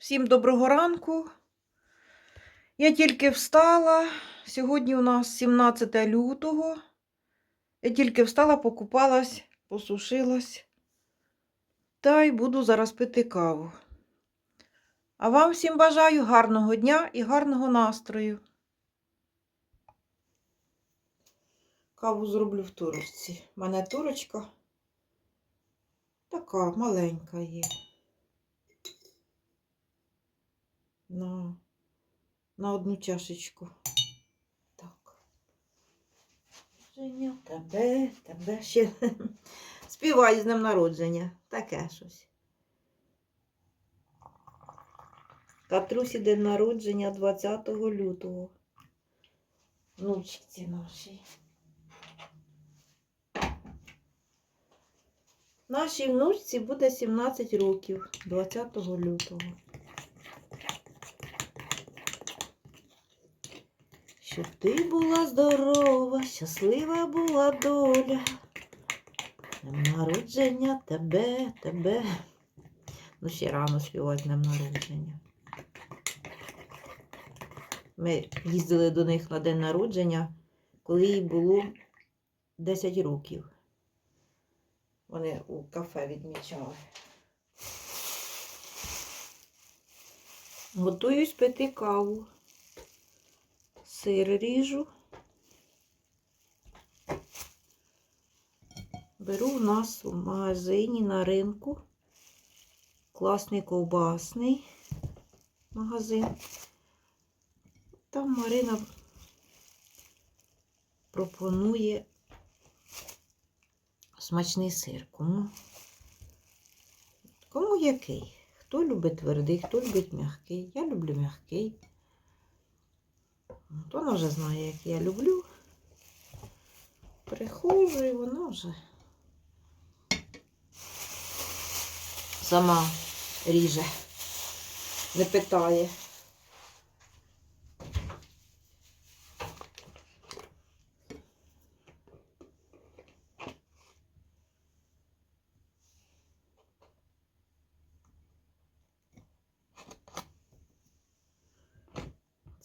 Всім доброго ранку. Я тільки встала. Сьогодні у нас 17 лютого. Я тільки встала, покупалась, посушилась. Та й буду зараз пити каву. А вам всім бажаю гарного дня і гарного настрою. Каву зроблю в турочці. У мене турочка така маленька є. На, на одну чашечку. Так. Женя, тебе, тебе ще. Співай з днем народження. Таке щось. Катрусі день народження 20 лютого. Внучці нашій. Нашій внучці буде 17 років 20 лютого. Щоб ти була здорова, щаслива була доля. Днем народження тебе, тебе. Ну, ще рано співати днем народження. Ми їздили до них на день народження, коли їй було 10 років. Вони у кафе відмічали. Готуюсь пити каву. Сир ріжу. Беру у нас у магазині на ринку. Класний ковбасний магазин. Там Марина пропонує смачний сир. Кому? Кому який? Хто любить твердий, хто любить м'який. Я люблю м'який. От вона вже знає, як я люблю. Приходжу і вона вже сама ріже, не питає.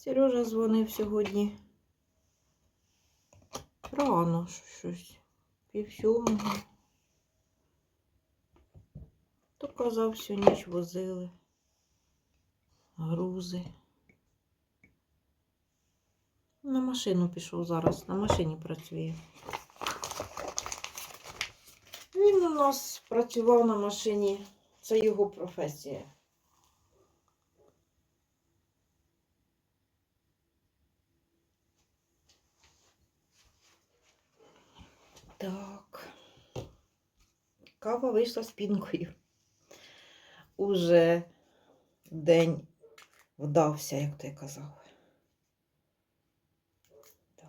Сережа дзвонив сьогодні. Рано щось. Пів сьомого. То казав, всю ніч возили. Грузи. На машину пішов зараз, на машині працює. Він у нас працював на машині. Це його професія. Так. Кава вийшла з пінкою. Уже день вдався, як ти казав. Так.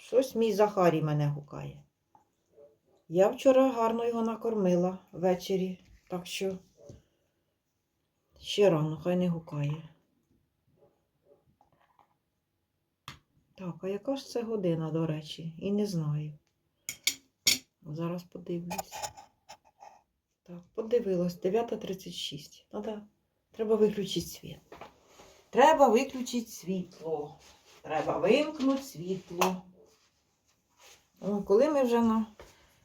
Щось мій Захарій мене гукає. Я вчора гарно його накормила ввечері, так що ще рано, хай не гукає. Так, а яка ж це година, до речі, і не знаю. Зараз подивлюсь. Так, подивилась, 9.36. Надо, треба виключити світ. Треба виключити світло. Треба вимкнути світло. О, коли ми вже на,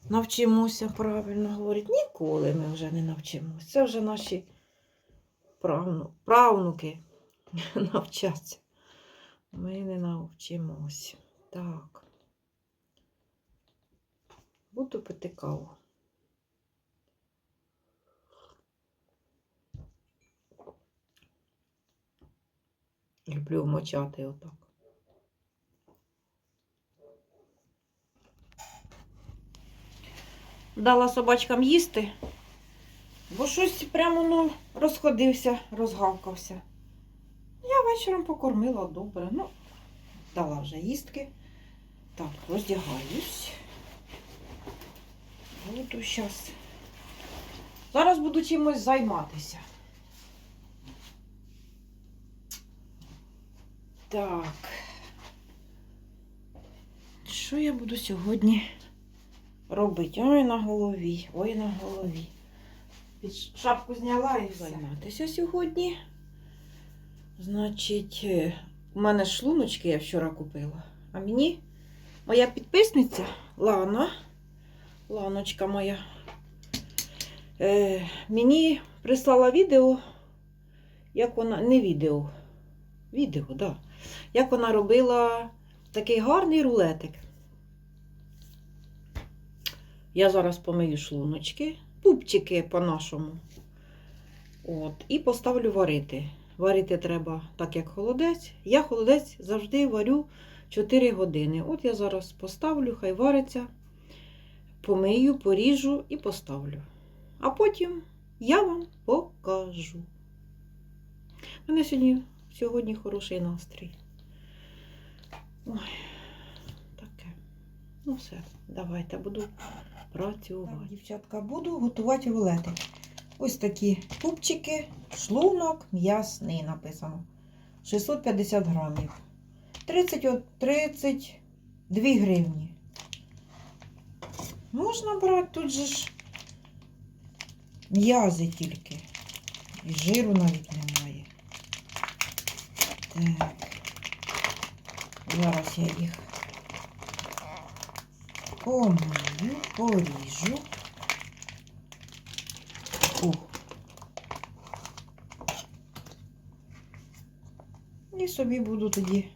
навчимося правильно говорити, ніколи ми вже не навчимося. Це вже наші правну, правнуки навчаться. Ми не навчимося. Так. Буду пити каву. Люблю вмочати отак. Дала собачкам їсти, бо щось прямо ну, розходився, розгавкався. Я вечором покормила добре. Ну, дала вже їстки. Так, роздягаюсь. Буду зараз. Зараз буду чимось займатися. Так. Що я буду сьогодні робити? Ой, на голові, ой, на голові. Шапку зняла і займатися сьогодні. Значить, е, у мене шлуночки я вчора купила. А мені моя підписниця Лана, Ланочка моя, е, мені прислала відео, як вона, не відео, відео. Да, як вона робила такий гарний рулетик. Я зараз помию шлуночки, пупчики по-нашому. От, і поставлю варити. Варити треба так, як холодець. Я холодець завжди варю 4 години. От я зараз поставлю, хай вариться, помию, поріжу і поставлю. А потім я вам покажу. У мене сьогодні, сьогодні хороший настрій. Ой, таке. Ну все, давайте буду працювати. Так, дівчатка, буду готувати рулети. Ось такі пупчики, шлунок м'ясний написано. 650 грамів. 30, 32 гривні. Можна брати, тут же ж м'язи тільки. І жиру навіть немає. Так. Зараз я їх помию, поріжу. І собі буду тоді.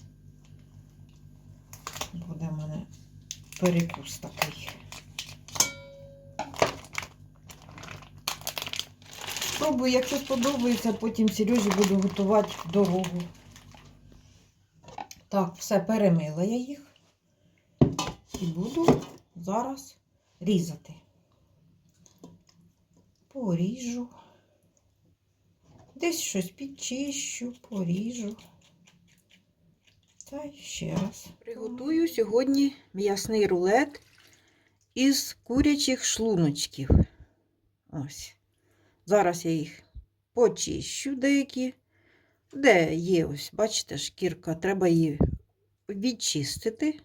Буде в мене перекус такий. Спробую, якщо сподобається, потім Сережі буду готувати дорогу. Так, все, перемила я їх. І буду зараз різати. Поріжу. Десь щось підчищу, поріжу. Та ще раз. Приготую сьогодні м'ясний рулет із курячих шлуночків. Ось. Зараз я їх почищу деякі. Де є ось, бачите, шкірка, треба її відчистити.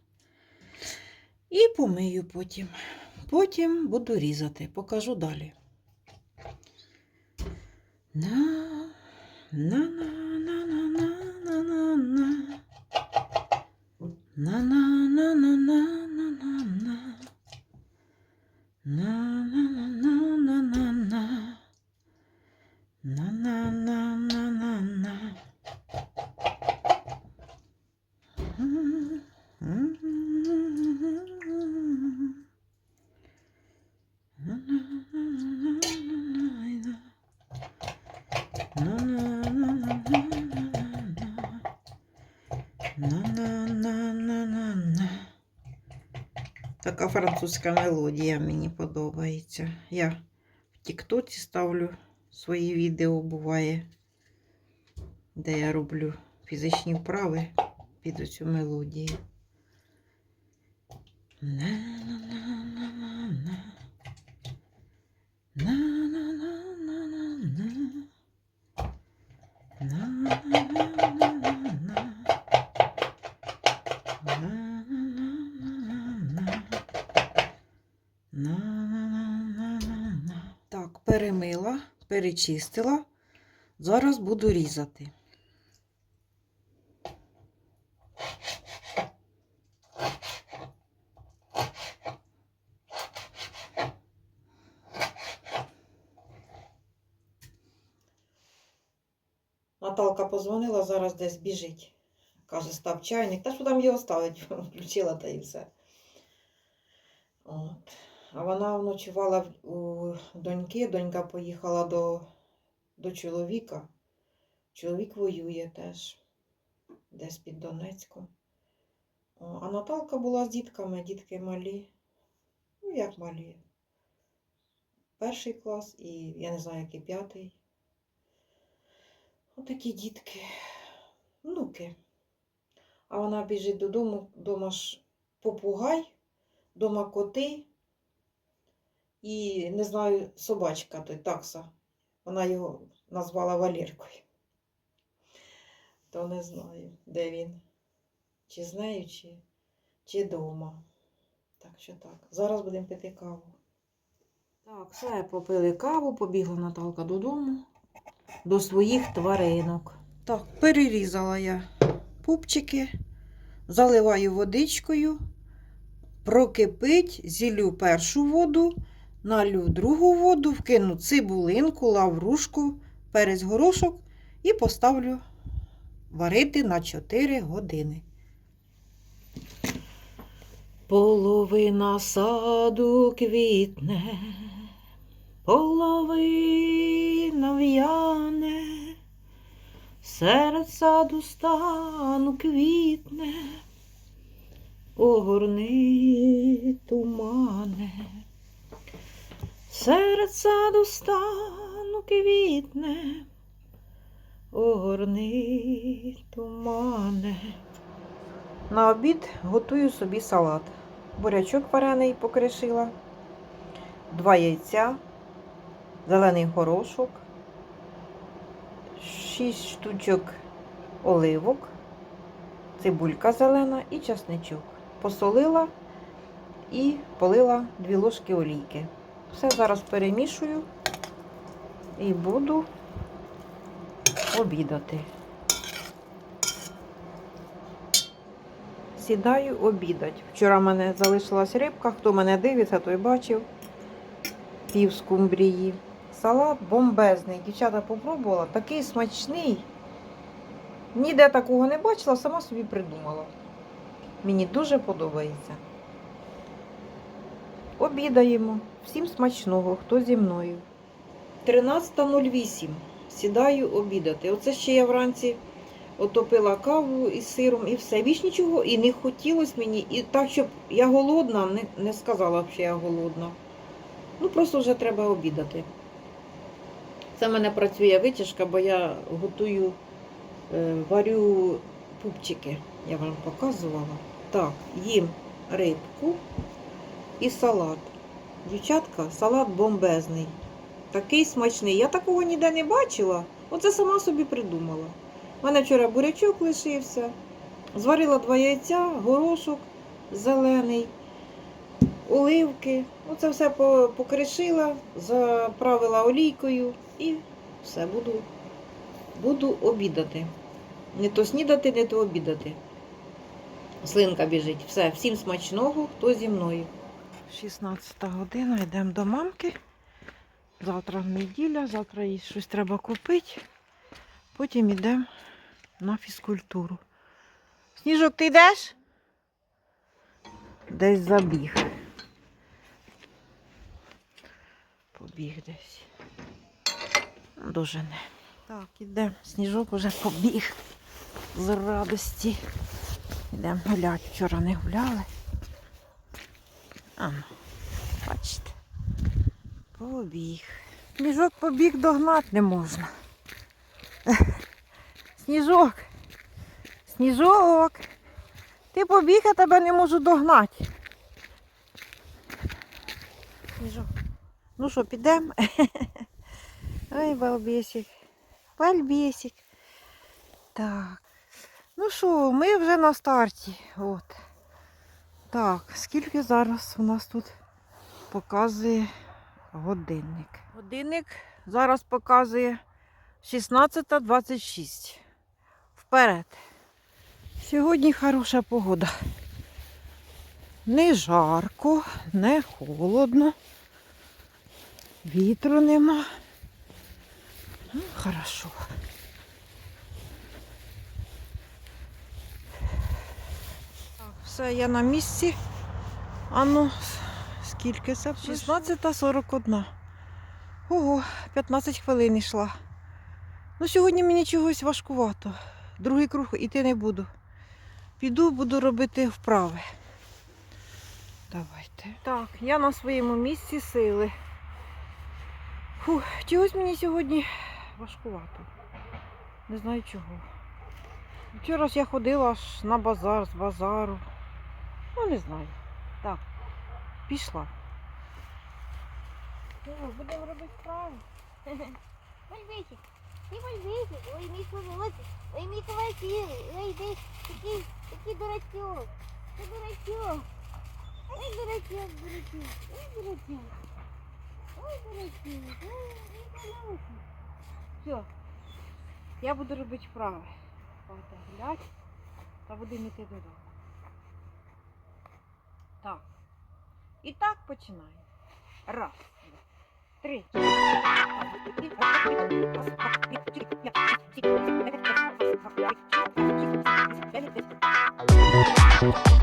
І помию потім. Потім буду різати, покажу далі. На, на, на, на, на, на, на, на, на. На, на, на, на, на, на. На, на, на, на, на, на, на. На, на, на, на, на, на. М, м, м. На, на, на, на, на, на, на. На-на-на-на-на-на. Така французька мелодія мені подобається. Я в Тіктоці ставлю свої відео, буває, де я роблю фізичні вправи під цю мелодію. На-на-на-на-на-на. На-на-на-на-на-на. На-на-на-на-на-на. Так, перемила, перечистила. Зараз буду різати. Наталка позвонила, зараз десь біжить. Каже, став чайник. Та що там його ставить? Включила та і все. От. Вона ночувала у доньки. Донька поїхала до, до чоловіка. Чоловік воює теж. Десь під Донецьком. А Наталка була з дітками, дітки малі. Ну, як малі. Перший клас і я не знаю, який п'ятий. Отакі дітки, внуки. А вона біжить додому, дома ж попугай, дома коти і, не знаю, собачка той такса. Вона його назвала Валеркою. То не знаю, де він. Чи з нею, чи, чи дома. Так що так. Зараз будемо пити каву. Так, все, попили каву, побігла Наталка додому, до своїх тваринок. Так, перерізала я пупчики, заливаю водичкою, прокипить, зілю першу воду, налю другу воду, вкину цибулинку, лаврушку, перець горошок і поставлю варити на 4 години. Половина саду квітне, половина в'яне, серед саду стану квітне, огорни тумане, серед саду стану квітне, огорни тумане. На обід готую собі салат. Бурячок варений покришила, два яйця, зелений горошок, шість штучок оливок, цибулька зелена і часничок. Посолила і полила дві ложки олійки. Все зараз перемішую і буду обідати. Сідаю обідать. Вчора в мене залишилась рибка. Хто мене дивиться, той бачив. Пів скумбрії. Салат бомбезний. Дівчата попробувала. Такий смачний. Ніде такого не бачила, сама собі придумала. Мені дуже подобається. Обідаємо. Всім смачного, хто зі мною. 13.08. Сідаю обідати. Оце ще я вранці отопила каву із сиром і все. Більш нічого і не хотілося мені. І так, щоб я голодна, не, не сказала що я голодна. Ну, просто вже треба обідати. Це в мене працює витяжка, бо я готую, е, варю пупчики. Я вам показувала. Так, їм рибку і салат. Дівчатка, салат бомбезний. Такий смачний. Я такого ніде не бачила. Оце сама собі придумала. У мене вчора бурячок лишився. Зварила два яйця, горошок зелений, оливки. Оце все покришила, заправила олійкою і все, буду, буду обідати. Не то снідати, не то обідати. Слинка біжить. Все, всім смачного, хто зі мною. 16 година, йдемо до мамки. Завтра неділя, завтра їй щось треба купити. Потім йдемо на фізкультуру. Сніжок, ти йдеш? Десь забіг. Побіг десь. Дуже не. Так, ідемо. Сніжок уже побіг з радості. Йдемо гуляти. Вчора не гуляли. А, бачите. Побіг. Сніжок побіг догнати не можна. Сніжок. Сніжок. Ти побіг, я тебе не можу догнати. Сніжок. Ну що, підемо? Ой, балбесик. Бальбесик. Так. Ну що, ми вже на старті. От. Так, скільки зараз у нас тут показує годинник? Годинник зараз показує 16.26. Вперед. Сьогодні хороша погода. Не жарко, не холодно. Вітру нема. Ну, хорошо. Все, я на місці. А ну, скільки це? 16.41. Ого, 15 хвилин йшла. Ну, сьогодні мені чогось важкувато. Другий круг іти не буду. Піду, буду робити вправи. Давайте. Так, я на своєму місці сили. Фух, чогось мені сьогодні важкувато. Не знаю чого. Вчора ж я ходила аж на базар з базару. Ну, не знаю. Так, пішла. Ну, будемо робити справу. Мальвесик, ти мальвесик, ой, мій колодець, ой, мій колосілий, ой, ти такий, такий дурачок, ти дурачок, ой, дурачок, дурачок, ой, дурачок, Ой, дурачки, ой, ой, Все. Я буду робити вправи. Глядь. Та будемо йти додому. Так. І так починаємо. Раз, два, три. Фух,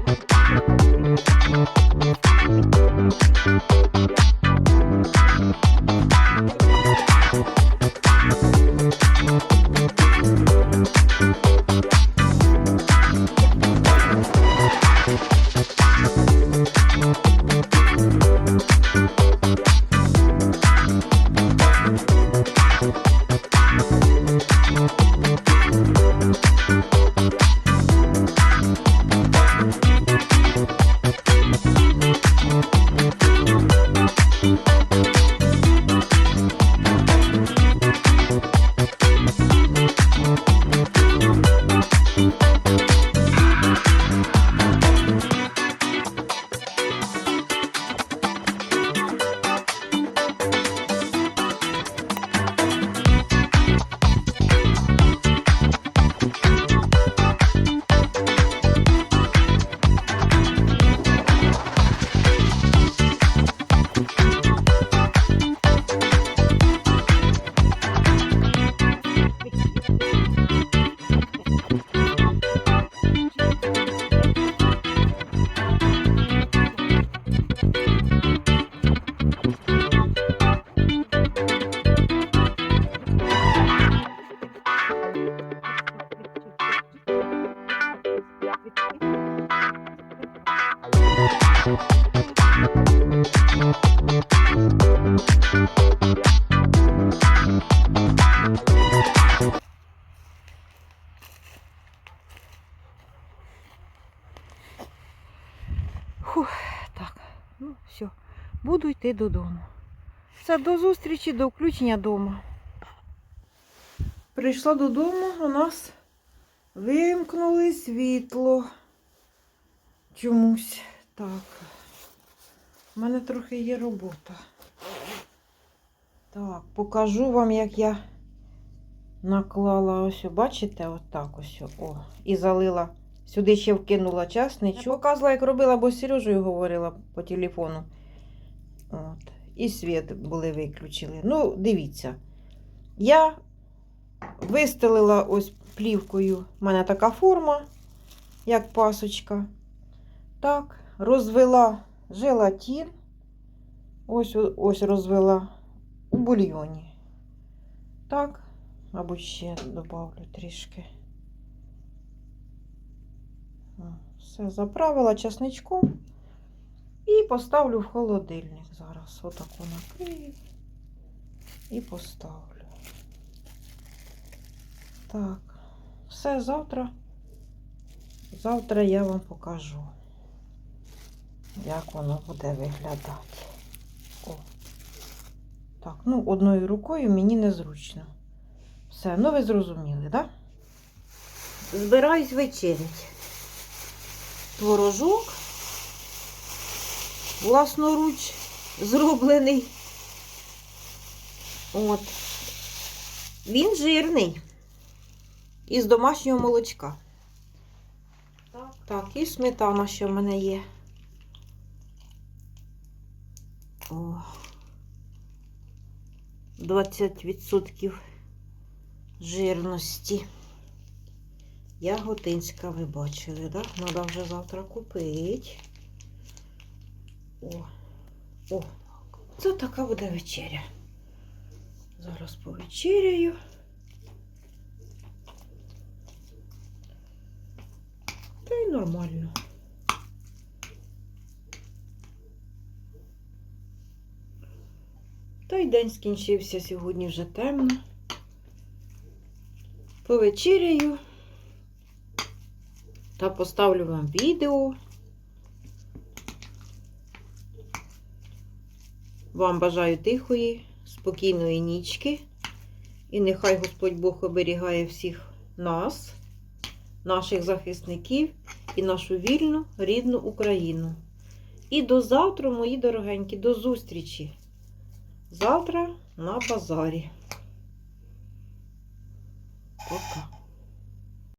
буду йти додому. Все, до зустрічі, до включення дома. Прийшла додому, у нас вимкнули світло. Чомусь так. У мене трохи є робота. Так, покажу вам, як я наклала ось, бачите, отак ось. О, і залила. Сюди ще вкинула часничок. Я показувала, як робила, бо з Сережею говорила по телефону. От. І світ були виключили. Ну, дивіться. Я вистелила ось плівкою. У мене така форма, як пасочка. Так, розвела желатин. Ось, ось розвела у бульйоні. Так, мабуть, ще добавлю трішки. Все заправила часничком і поставлю в холодильник. Зараз отаку накрию і поставлю. Так, все завтра. Завтра я вам покажу, як воно буде виглядати. О. Так, ну, одною рукою мені незручно. Все, ну ви зрозуміли, так? Да? Збираюсь вечерять. Творожок власноруч зроблений. От. Він жирний. Із домашнього молочка. Так, так, і сметана, що в мене є. О. 20% жирності. Яготинська, ви бачили, так? Да? Треба вже завтра купити. О, о, це така буде вечеря. Зараз повечеряю. Та й нормально. Та й день скінчився сьогодні вже темно. Повечеряю та поставлю вам відео. Вам бажаю тихої, спокійної нічки. І нехай Господь Бог оберігає всіх нас, наших захисників і нашу вільну рідну Україну. І до завтра, мої дорогенькі, до зустрічі! завтра на базарі.